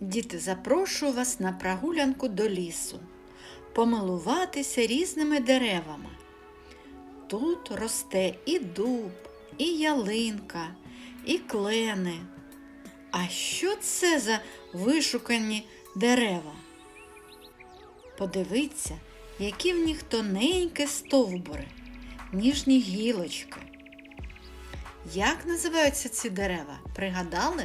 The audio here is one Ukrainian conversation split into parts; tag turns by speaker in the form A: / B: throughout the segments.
A: Діти, запрошую вас на прогулянку до лісу, помилуватися різними деревами. Тут росте і дуб, і ялинка, і клени. А що це за вишукані дерева? Подивіться, які в них тоненькі стовбури, ніжні гілочки. Як називаються ці дерева? Пригадали?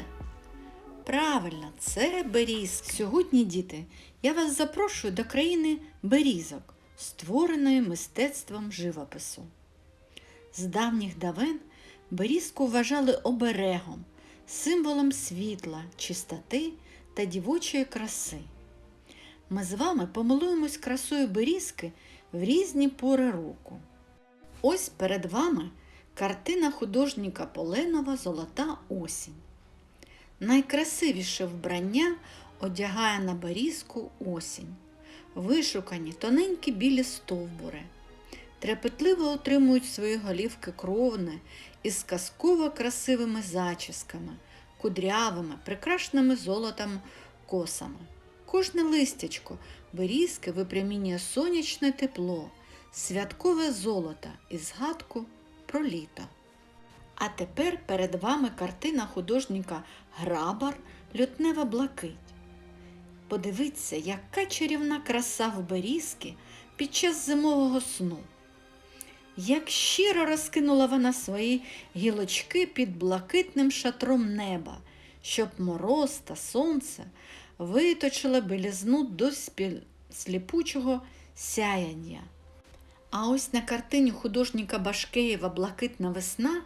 A: Правильно, це берізки. Сьогодні, діти, я вас запрошую до країни берізок, створеної мистецтвом живопису. З давніх давен берізку вважали оберегом, символом світла, чистоти та дівочої краси. Ми з вами помилуємось красою берізки в різні пори року. Ось перед вами картина художника Поленова Золота осінь. Найкрасивіше вбрання одягає на берізку осінь, вишукані тоненькі білі стовбури, трепетливо отримують свої голівки кровне із казково красивими зачісками, кудрявими, прикрашеними золотом косами. Кожне листячко берізки випрямінює сонячне тепло, святкове золото і згадку про літо. А тепер перед вами картина художника Грабар Лютнева блакить. Подивіться, яка чарівна краса в берізки під час зимового сну. Як щиро розкинула вона свої гілочки під блакитним шатром неба, щоб мороз та сонце виточили білізну до сліпучого сяяння. А ось на картині художника Башкеєва Блакитна весна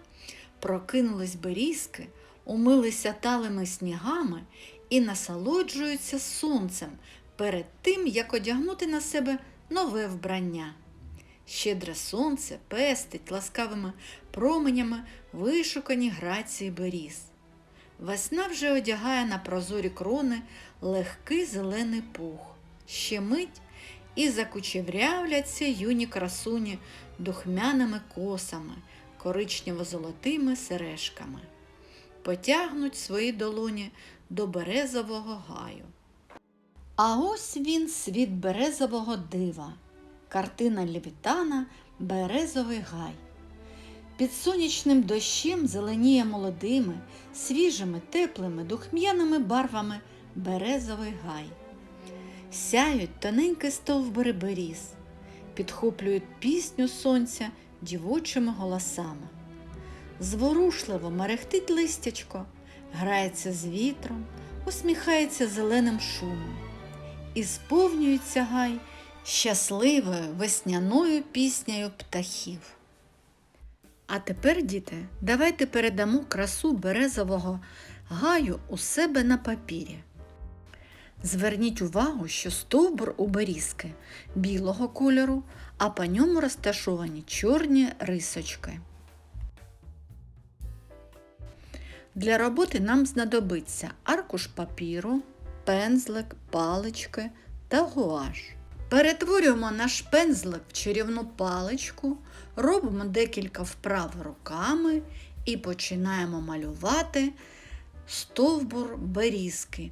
A: прокинулись берізки, умилися талими снігами і насолоджуються сонцем перед тим, як одягнути на себе нове вбрання. Щедре сонце пестить ласкавими променями вишукані грації беріз. Весна вже одягає на прозорі крони легкий зелений пух. Ще мить і закучеврявляться юні красуні духмяними косами, коричнево-золотими сережками. Потягнуть свої долоні до березового гаю. А ось він світ березового дива, картина Левітана Березовий гай. Під сонячним дощем зеленіє молодими, свіжими, теплими, духм'яними барвами березовий гай. Сяють тоненькі стовбури беріз, підхоплюють пісню сонця дівочими голосами. Зворушливо мерехтить листячко, грається з вітром, усміхається зеленим шумом. І сповнюється гай щасливою весняною піснею птахів. А тепер, діти, давайте передамо красу березового гаю у себе на папірі. Зверніть увагу, що стовбур у берізки білого кольору, а по ньому розташовані чорні рисочки. Для роботи нам знадобиться аркуш папіру, пензлик, палички та гуаш. Перетворюємо наш пензлик в чарівну паличку, робимо декілька вправ руками і починаємо малювати стовбур берізки.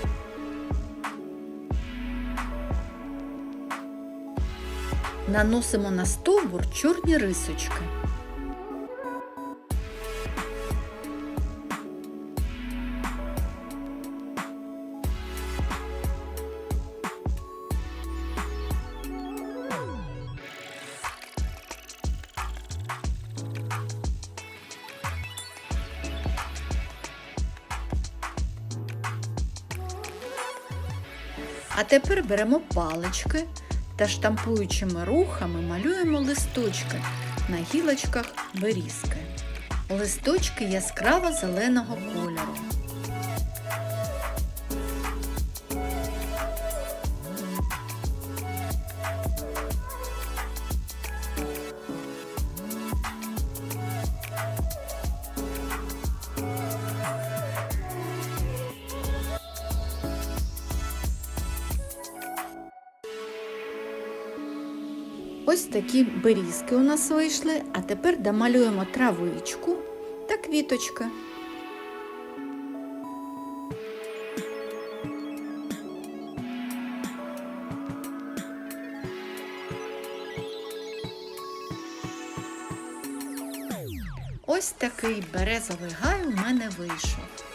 A: Наносимо на стовбур чорні рисочки. А тепер беремо палички та штампуючими рухами малюємо листочки на гілочках берізки. Листочки яскраво зеленого кольору. Ось такі берізки у нас вийшли, а тепер домалюємо травичку та квіточки. Ось такий березовий гай у мене вийшов.